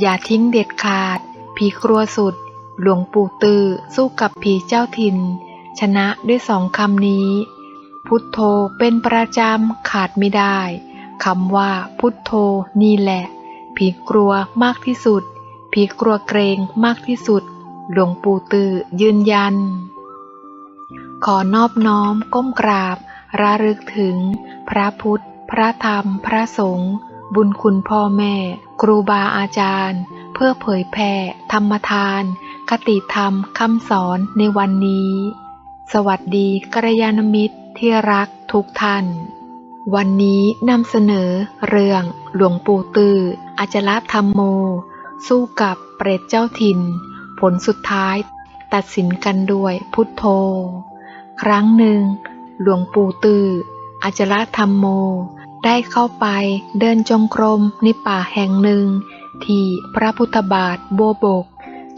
อย่าทิ้งเด็ดขาด ผีกลัวสุด หลวงปู่ตือสู้กับผีเจ้าถิ่น ชนะด้วยสองคำนี้ พุทโธเป็นประจำขาดไม่ได้คำว่าพุทโธนี่แหละ ผีกลัวมากที่สุด ผีกลัวเกรงมากที่สุด หลวงปู่ตือยืนยัน ขอนอบน้อมก้มกราบระลึกถึง พระพุทธ พระธรรม พระสงฆ์ บุญคุณพ่อแม่ ครูบาอาจารย์ เพื่อเผยแผ่ ธรรมทาน คติธรรมคำสอนในวันนี้ สวัสดีกัลยาณมิตรที่รักทุกท่าน วันนี้นำเสนอเรื่องหลวงปู่ตืออาจละธรรมโม สู้กับเปรตเจ้าถิ่น ผลสุดท้ายตัดสินกันด้วยพุทโธ ครั้งหนึ่ง หลวงปู่ตืออาจละธรรมโม ได้เข้าไปเดินจงกรมในป่าแห่งหนึ่ง ที่พระพุทธบาทบัวบก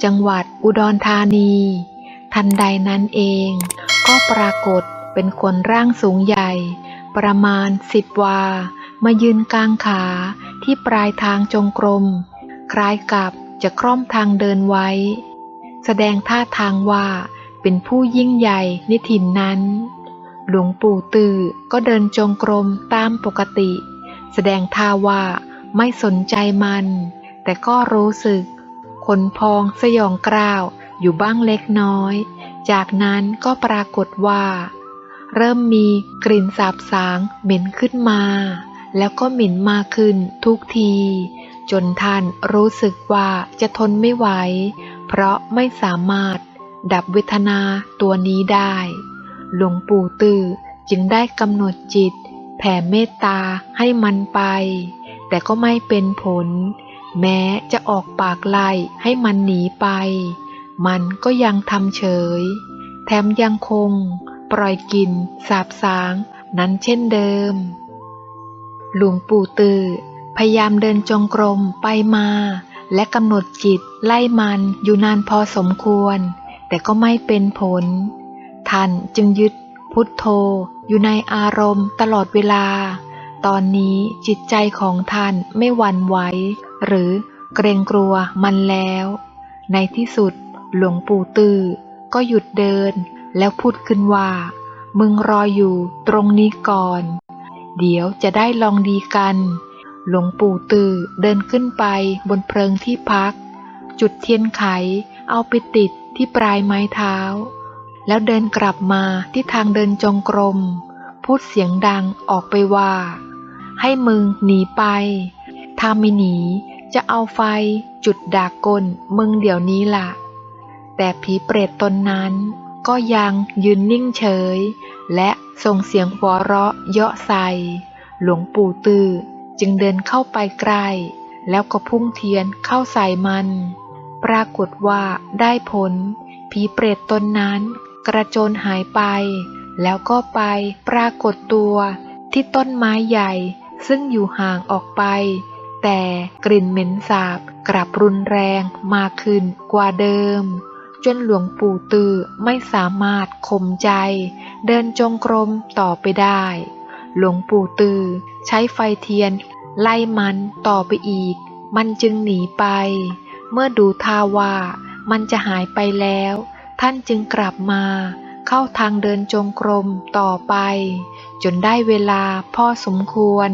จังหวัดอุดรธานี ทันใดนั้นเอง ก็ปรากฏเป็นคนร่างสูงใหญ่ ประมาณสิบวา มายืนกลางขาที่ปลายทางจงกรม คล้ายกับจะคล่อมทางเดินไว้ แสดงท่าทางว่าเป็นผู้ยิ่งใหญ่ในถิ่นนั้น หลวงปู่ตือก็เดินจงกรมตามปกติ แสดงท่าว่าไม่สนใจมัน แต่ก็รู้สึก ขนพองสยองกล้าวอยู่บ้างเล็กน้อย จากนั้นก็ปรากฏว่า เริ่มมีกลิ่นสาบสางเหม็นขึ้นมา แล้วก็เหม็นมาขึ้นทุกที จนท่านรู้สึกว่าจะทนไม่ไหว เพราะไม่สามารถดับเวทนาตัวนี้ได้ หลวงปู่ตื่อจึงได้กำหนดจิต แผ่เมตตาให้มันไป แต่ก็ไม่เป็นผล แม้จะออกปากไล่ให้มันหนีไป มันก็ยังทำเฉย แถมยังคง ปล่อยกินสาบสางนั้นเช่นเดิม หลวงปู่ตือพยายามเดินจงกรมไปมา และกำหนดจิตไล่มันอยู่นานพอสมควร แต่ก็ไม่เป็นผล ท่านจึงยึดพุทโธอยู่ในอารมณ์ตลอดเวลา ตอนนี้จิตใจของท่านไม่หวั่นไหวหรือเกรงกลัวมันแล้ว ในที่สุดหลวงปู่ตือก็หยุดเดินแล้วพูดขึ้นว่า มึงรออยู่ตรงนี้ก่อน เดี๋ยวจะได้ลองดีกัน หลวงปู่ตือเดินขึ้นไปบนเพลิงที่พัก จุดเทียนไขเอาไปติดที่ปลายไม้เท้า แล้วเดินกลับมาที่ทางเดินจงกรม พูดเสียงดังออกไปว่า ให้มึงหนีไป ถ้าไม่หนีจะเอาไฟจุดดากก้นมึงเดี๋ยวนี้ล่ะ แต่ผีเปรตตนนั้นก็ยังยืนนิ่งเฉย และส่งเสียงหัวเราะเยาะใส่หลวงปู่ตือจึงเดินเข้าไปใกล้แล้วก็พุ่งเทียนเข้าใส่มัน ปรากฏว่าได้ผล ผีเปรตตนนั้น กระโจนหายไป แล้วก็ไปปรากฏตัวที่ต้นไม้ใหญ่ ซึ่งอยู่ห่างออกไป แต่กลิ่นเหม็นสาบกลับรุนแรงมากขึ้นกว่าเดิม จนหลวงปู่ตือไม่สามารถข่มใจ เดินจงกรมต่อไปได้ หลวงปู่ตือใช้ไฟเทียน ไล่มันต่อไปอีก มันจึงหนีไป เมื่อดูท่าว่ามันจะหายไปแล้ว ท่านจึงกลับมา เข้าทางเดินจงกรมต่อไป จนได้เวลาพอสมควร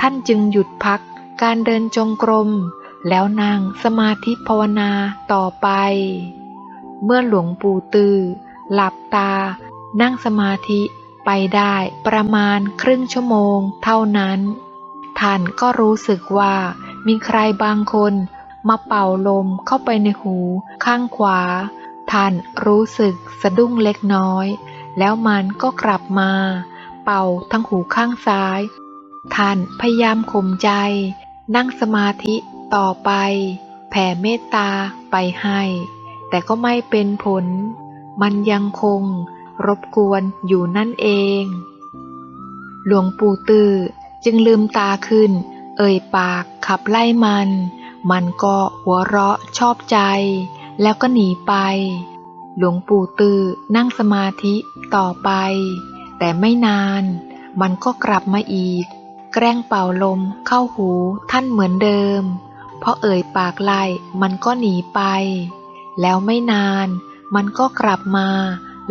ท่านจึงหยุดพักการเดินจงกรม แล้วนั่งสมาธิภาวนาต่อไป เมื่อหลวงปู่ตือ หลับตา นั่งสมาธิไปได้ประมาณครึ่งชั่วโมงเท่านั้น ท่านก็รู้สึกว่ามีใครบางคนมาเป่าลมเข้าไปในหูข้างขวา ท่านรู้สึกสะดุ้งเล็กน้อย แล้วมันก็กลับมา เป่าทั้งหูข้างซ้าย ท่านพยายามข่มใจ นั่งสมาธิต่อไป แผ่เมตตาไปให้ แต่ก็ไม่เป็นผล มันยังคงรบกวนอยู่นั่นเอง หลวงปู่ตื้อจึงลืมตาขึ้น เอ่ยปากขับไล่มัน มันก็หัวเราะชอบใจ แล้วก็หนีไป หลวงปู่ตือนั่งสมาธิต่อไป แต่ไม่นาน มันก็กลับมาอีก แกล้งเป่าลมเข้าหูท่านเหมือนเดิมพพอเอ่ยปากไล่มันก็หนีไป แล้วไม่นาน มันก็กลับมา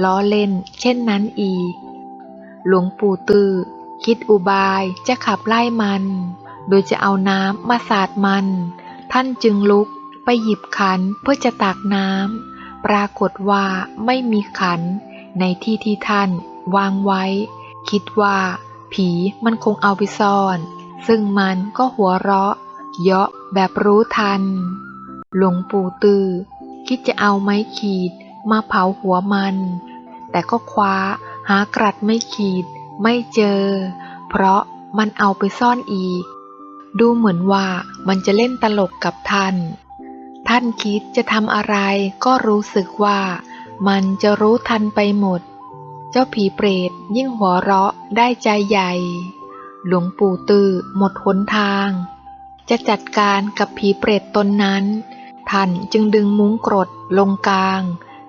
ล้อเล่นเช่นนั้นอีก หลวงปู่ตือคิดอุบายจะขับไล่มัน โดยจะเอาน้ำมาสาดมัน ท่านจึงลุก ไปหยิบขันเพื่อจะตักน้ำปรากฏว่าไม่มีขันในที่ที่ท่านวางไว้ คิดว่าผีมันคงเอาไปซ่อน ซึ่งมันก็หัวเราะ เยาะแบบรู้ทัน หลวงปู่ตือ คิดจะเอาไม้ขีดมาเผาหัวมัน แต่ก็คว้าหากรัดไม่ขีดไม่เจอ เพราะมันเอาไปซ่อนอีก ดูเหมือนว่ามันจะเล่นตลกกับท่าน ท่านคิดจะทำอะไรก็รู้สึกว่า มันจะรู้ทันไปหมด เจ้าผีเปรตยิ่งหัวเราะได้ใจใหญ่ หลวงปู่ตือหมดหนทาง จะจัดการกับผีเปรตตนนั้น ท่านจึงดึงมุ้งกรดลงกลาง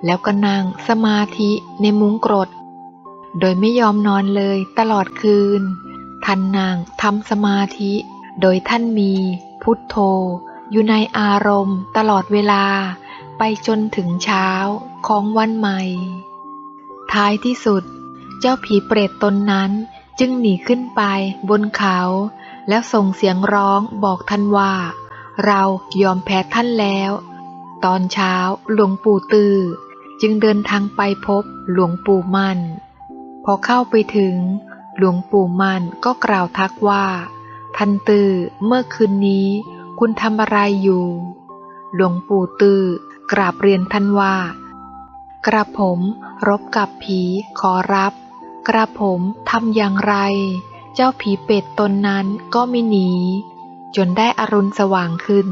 แล้วก็นั่งสมาธิในมุ้งกรด โดยไม่ยอมนอนเลยตลอดคืน ท่านนั่งทำสมาธิ โดยท่านมีพุทโธ อยู่ในอารมณ์ตลอดเวลาไปจนถึงเช้าของวันใหม่ ท้ายที่สุด เจ้าผีเปรตตนนั้นจึงหนีขึ้นไปบนเขา แล้วส่งเสียงร้องบอกท่านว่า เรายอมแพ้ท่านแล้ว ตอนเช้าหลวงปู่ตือ จึงเดินทางไปพบหลวงปู่มั่นพอเข้าไปถึง หลวงปู่มั่นก็กล่าวทักว่า ท่านตือเมื่อคืนนี้ คุณทำอะไรอยู่ หลวงปู่ตือกราบเรียนท่านว่า กระผมรบกับผีขอรับ กระผมทำอย่างไร เจ้าผีเป็ดตนนั้นก็ไม่หนี จนได้อรุณสว่างขึ้น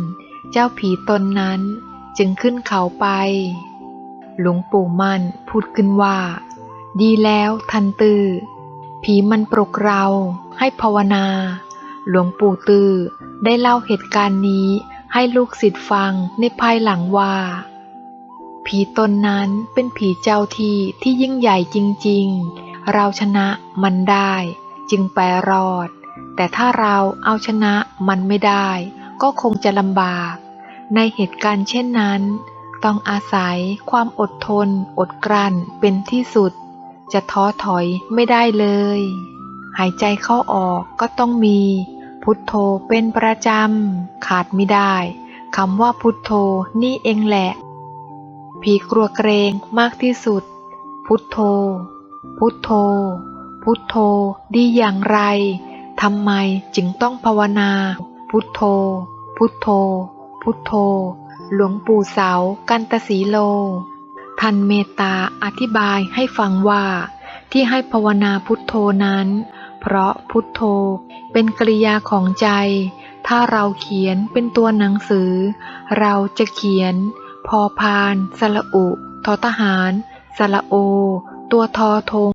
เจ้าผีตนนั้นจึงขึ้นเขาไป หลวงปู่มั่นพูดขึ้นว่า ดีแล้วทันตือ ผีมันปลุกเราให้ภาวนา หลวงปู่ตือได้เล่าเหตุการณ์นี้ให้ลูกศิษย์ฟังในภายหลังว่า ผีตนนั้นเป็นผีเจ้าที่ที่ยิ่งใหญ่จริง ๆ เราชนะมันได้ จึงไปรอด แต่ถ้าเราเอาชนะมันไม่ได้ ก็คงจะลำบาก ในเหตุการณ์เช่นนั้น ต้องอาศัยความอดทน อดกลั้นเป็นที่สุด จะท้อถอยไม่ได้เลย หายใจเข้าออกก็ต้องมี พุทโธเป็นประจำ ขาดไม่ได้คำว่าพุทโธนี่เองแหละ ผีกลัวเกรงมากที่สุด พุทโธ พุทโธ พุทโธดีอย่างไรทำไมจึงต้องภาวนา พุทโธ พุทโธ พุทโธ หลวงปู่เสากันตสีโล ท่านเมตตาอธิบายให้ฟังว่า ที่ให้ภาวนาพุทโธนั้น เพราะพุทโธ เป็นกริยาของใจ ถ้าเราเขียนเป็นตัวหนังสือ เราจะเขียน พอพานสระอุ ทอทหารสระโอ ตัวทอทง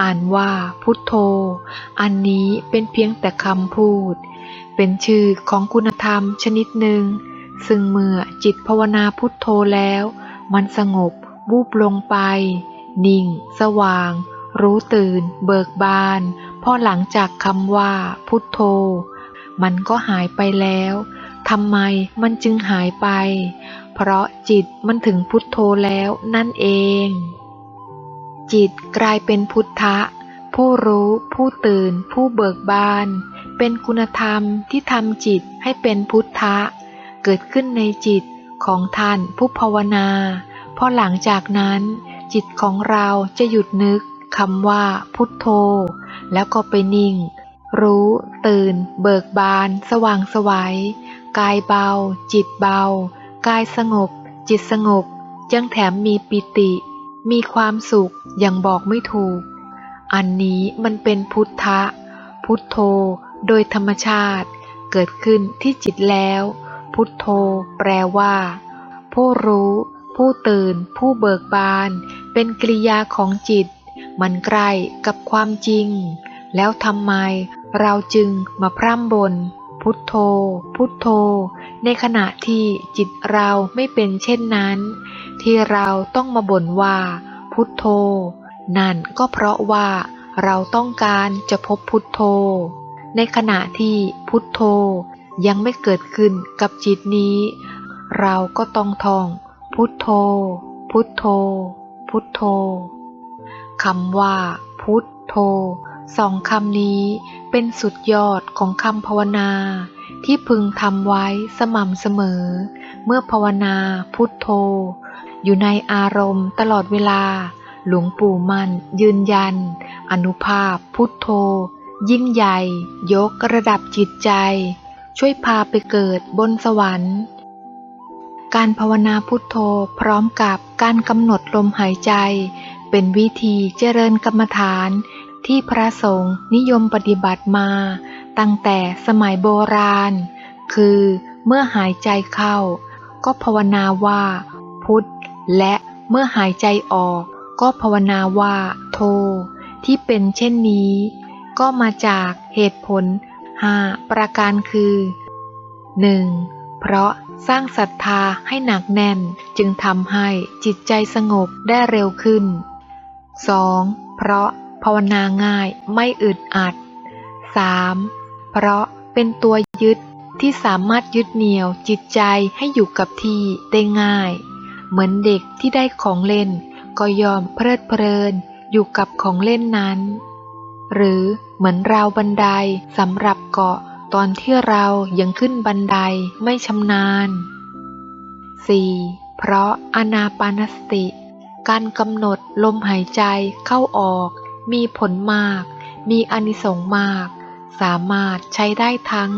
อ่านว่าพุทโธ อันนี้เป็นเพียงแต่คำพูด เป็นชื่อของคุณธรรมชนิดหนึ่ง ซึ่งเมื่อจิตภาวนาพุทโธแล้ว มันสงบวูบลงไป นิ่ง สว่าง รู้ตื่น เบิกบาน พอหลังจากคำว่า พุทโธ มันก็หายไปแล้วทำไมมันจึงหายไป เพราะจิตมันถึงพุทโธแล้วนั่นเอง จิตกลายเป็นพุทธะ ผู้รู้ ผู้ตื่น ผู้เบิกบาน เป็นคุณธรรมที่ทำจิตให้เป็นพุทธะ เกิดขึ้นในจิตของท่านผู้ภาวนา พอหลังจากนั้น จิตของเราจะหยุดนึก คำว่า พุทโธ แล้วก็ไปนิ่ง รู้ ตื่น เบิกบาน สว่างไสวัยกายเบา จิตเบา กายสงบ จิตสงบยังแถมมีปิติ มีความสุขอย่างบอกไม่ถูก อันนี้มันเป็นพุทธะ พุทโธ โดยธรรมชาติ เกิดขึ้นที่จิตแล้ว พุทโธ แปลว่า ผู้รู้ ผู้ตื่น ผู้เบิกบาน เป็นกริยาของจิต มันใกล้กับความจริง แล้วทำไมเราจึงมาพร่ำบน พุทโธ พุทโธ ในขณะที่จิตเราไม่เป็นเช่นนั้น ที่เราต้องมาบ่นว่า พุทโธ นั่นก็เพราะว่าเราต้องการจะพบพุทโธ ในขณะที่พุทโธยังไม่เกิดขึ้นกับจิตนี้ เราก็ต้องท่อง พุทโธ พุทโธ พุทโธ คำว่า พุทโธสองคำนี้เป็นสุดยอดของคำภาวนา ที่พึงทำไว้สม่ำเสมอ เมื่อภาวนาพุทโธ อยู่ในอารมณ์ตลอดเวลา หลวงปู่มั่นยืนยัน อนุภาพพุทโธ ยิ่งใหญ่ ยกระดับจิตใจ ช่วยพาไปเกิดบนสวรรค์ การภาวนาพุทโธพร้อมกับการกำหนดลมหายใจ เป็นวิธีเจริญกรรมฐานที่พระสงฆ์นิยมปฏิบัติมา ตั้งแต่สมัยโบราณ คือเมื่อหายใจเข้า ก็ภาวนาว่า พุทธและเมื่อหายใจออก ก็ภาวนาว่า โท ที่เป็นเช่นนี้ ก็มาจากเหตุผลห้าประการคือ 1. เพราะสร้างศรัทธาให้หนักแน่นจึงทำให้จิตใจสงบได้เร็วขึ้น 2. เพราะภาวนาง่ายไม่อึดอัด 3. เพราะเป็นตัวยึดที่สามารถยึดเหนี่ยวจิตใจให้อยู่กับที่ได้ง่าย เหมือนเด็กที่ได้ของเล่น ก็ยอมเพลิดเพลินอยู่กับของเล่นนั้น หรือเหมือนราวบันไดสำหรับเกาะตอนที่เรายังขึ้นบันไดไม่ชำนาญ 4. เพราะอนาปานสติ การกำหนดลมหายใจเข้าออก มีผลมาก มีอานิสงส์มาก สามารถใช้ได้ทั้ง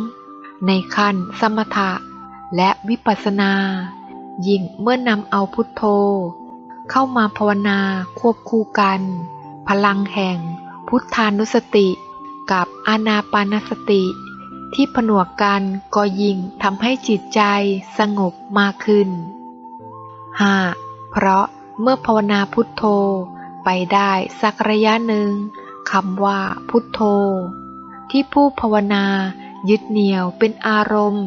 ในขั้นสมถะ และวิปัสสนา ยิ่งเมื่อนำเอาพุทโธ เข้ามาภาวนาควบคู่กัน พลังแห่งพุทธานุสติ กับอานาปานสติ ที่ผนวกกันก็ยิ่งทำให้จิตใจสงบมากขึ้น 5. เพราะ เมื่อภาวนาพุทโธไปได้สักระยะหนึ่งคำว่าพุทโธ ที่ผู้ภาวนายึดเหนี่ยวเป็นอารมณ์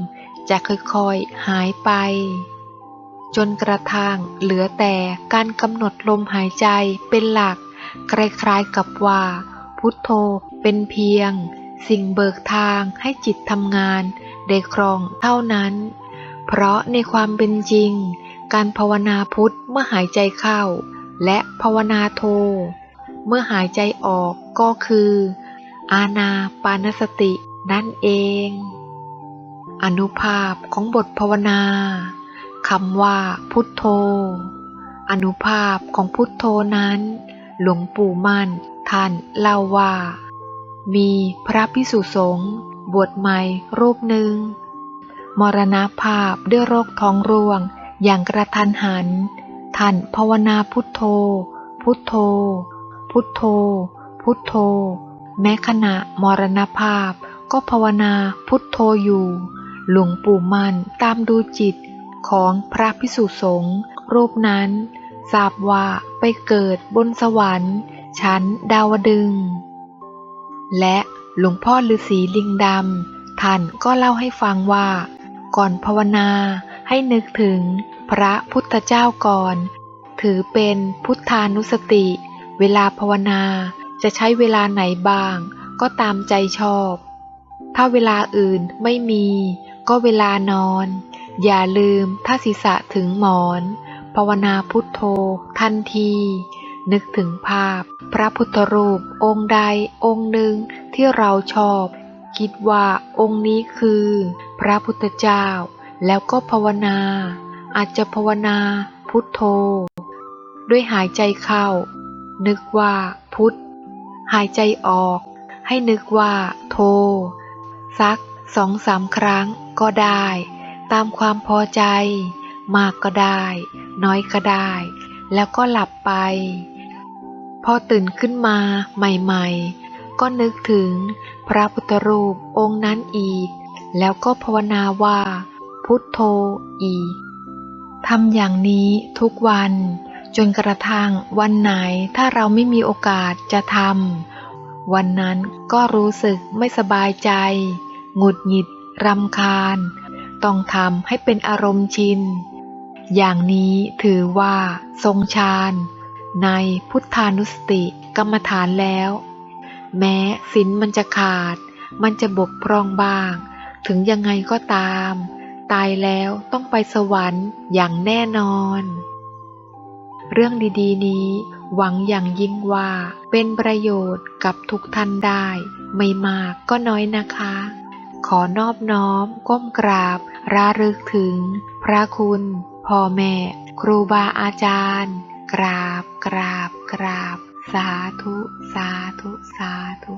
จะค่อยๆหายไป จนกระทั่งเหลือแต่การกำหนดลมหายใจเป็นหลัก คล้ายๆกับว่า พุทโธเป็นเพียง สิ่งเบิกทางให้จิตทำงานได้ครองเท่านั้น เพราะในความเป็นจริง การภาวนาพุทธเมื่อหายใจเข้า และภาวนาโท เมื่อหายใจออกก็คือ อาณาปานสตินั่นเอง อนุภาพของบทภาวนาคำว่าพุทโธ อนุภาพของพุทโธนั้น หลวงปู่มั่น ท่านเล่าว่า มีพระพิสุสงฆ์บวชใหม่รูปหนึ่ง มรณภาพด้วยโรคท้องร่วง อย่างกระทันหัน ท่านภาวนาพุทโธ พุทโธ พุทโธ พุทโธ แม้ขณะมรณภาพ ก็ภาวนาพุทโธอยู่ หลวงปู่มั่นตามดูจิตของพระพิสุสงฆ์รูปนั้น ทราบว่าไปเกิดบนสวรรค์ ชั้นดาวดึง และหลวงพ่อฤาษีลิงดำท่านก็เล่าให้ฟังว่า ก่อนภาวนา ให้นึกถึงพระพุทธเจ้าก่อน ถือเป็นพุทธานุสติ เวลาภาวนาจะใช้เวลาไหนบ้าง ก็ตามใจชอบ ถ้าเวลาอื่นไม่มี ก็เวลานอน อย่าลืมถ้าศีรษะถึงหมอน ภาวนาพุทโธ ทันที นึกถึงภาพ พระพุทธรูป องค์ใดองค์หนึ่งที่เราชอบ คิดว่าองค์นี้คือ พระพุทธเจ้า แล้วก็ภาวนา อาจจะภาวนาพุทโธ ด้วยหายใจเข้า นึกว่าพุทหายใจออก ให้นึกว่าโทสักสองสามครั้งก็ได้ ตามความพอใจ มากก็ได้ น้อยก็ได้ แล้วก็หลับไป พอตื่นขึ้นมาใหม่ๆ ก็นึกถึงพระพุทธรูปองค์นั้นอีก แล้วก็ภาวนาว่า พุทโธอีกทำอย่างนี้ทุกวัน จนกระทั่งวันไหนถ้าเราไม่มีโอกาสจะทำวันนั้นก็รู้สึกไม่สบายใจ หงุดหงิดรำคาญ ต้องทำให้เป็นอารมณ์ชิน อย่างนี้ถือว่า ทรงฌานในพุทธานุสติกรรมฐานแล้ว แม้ศีลมันจะขาด มันจะบกพร่องบ้าง ถึงยังไงก็ตาม ตายแล้วต้องไปสวรรค์อย่างแน่นอน เรื่องดีๆนี้หวังอย่างยิ่งว่าเป็นประโยชน์กับทุกท่านได้ ไม่มากก็น้อยนะคะ ขอนอบน้อมก้มกราบระลึกถึง พระคุณพ่อแม่ ครูบาอาจารย์ กราบกราบกราบ สาธุ สาธุ สาธุ